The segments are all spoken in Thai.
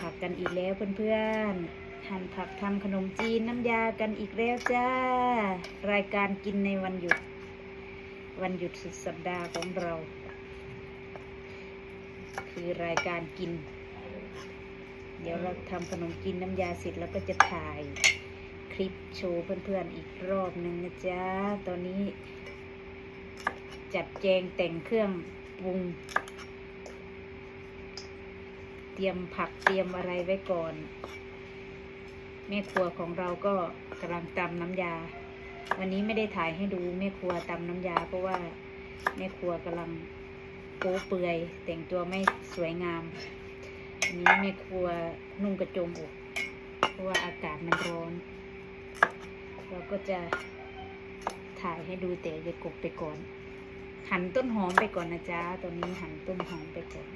ผักกันอีกแล้วเพื่อนๆ หั่นผักทำขนมจีนน้ำยากันอีกแล้วจ้า รายการกินในวันหยุด วันหยุดสุดสัปดาห์ของเรา คือรายการกิน เดี๋ยวเราทำขนมจีนน้ำยาเสร็จแล้วก็จะถ่ายคลิปโชว์เพื่อนๆอีกรอบหนึ่งนะจ๊ะ ตอนนี้ จัดแจงแต่งเครื่องปรุง รียมผักเตรียมอะไรไว้ก่อน แม่ครัวของเราก็กำลังตำน้ำยา วันนี้ไม่ได้ถ่ายให้ดูแม่ครัวตำน้ำยา เพราะว่าแม่ครัวกำลังโป๊เปลือย แต่งตัวไม่สวยงามวันนี้แม่ครัวนุ่งกระโจมอกเพราะว่าอากาศมันร้อน เราก็จะถ่ายให้ดูแต่ยายกบไปก่อน หั่นต้นหอมไปก่อนนะจ๊ะตอนนี้หั่นต้นหอมไปก่อน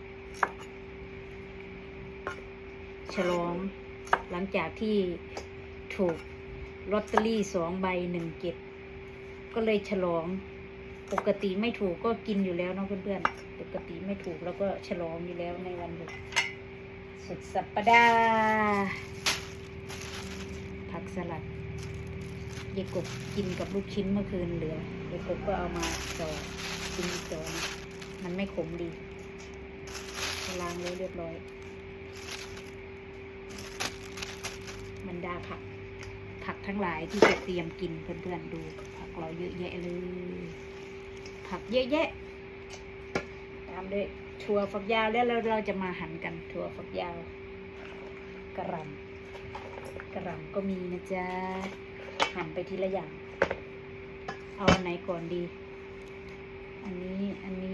ฉลอง หลังจากที่ถูกลอตเตอรี่สองใบหนึ่งเก็บก็เลยฉลองปกติไม่ถูกก็กินอยู่แล้วเนาะเพื่อนๆ ปกติไม่ถูกแล้วก็ฉลองอยู่แล้วในวันหยุดสุดสัปดาห์ผักสลัดเยายกบกินกับลูกชิ้นเมื่อคืนเหลือเยายกบก็เอามาจ่อกินจ่อนมันไม่ขมดีล้างเลยเรียบร้อย บรรดาผัก ผักทั้งหลายที่จะเตรียมกินเพื่อนๆดู ผักเราเยอะแยะเลย ผักเยอะแยะ ตามด้วยถั่วฝักยาวแล้วเราเราจะมาหั่นกันถั่วฝักยาว กระหลำกระหลำก็มีนะจ๊ะหั่นไปทีละอย่าง เอาไหนก่อนดี อันนี้อันนี้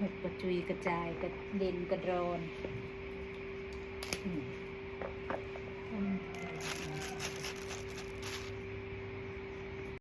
หกกระจุยกระจายกระเด็นกระโดอน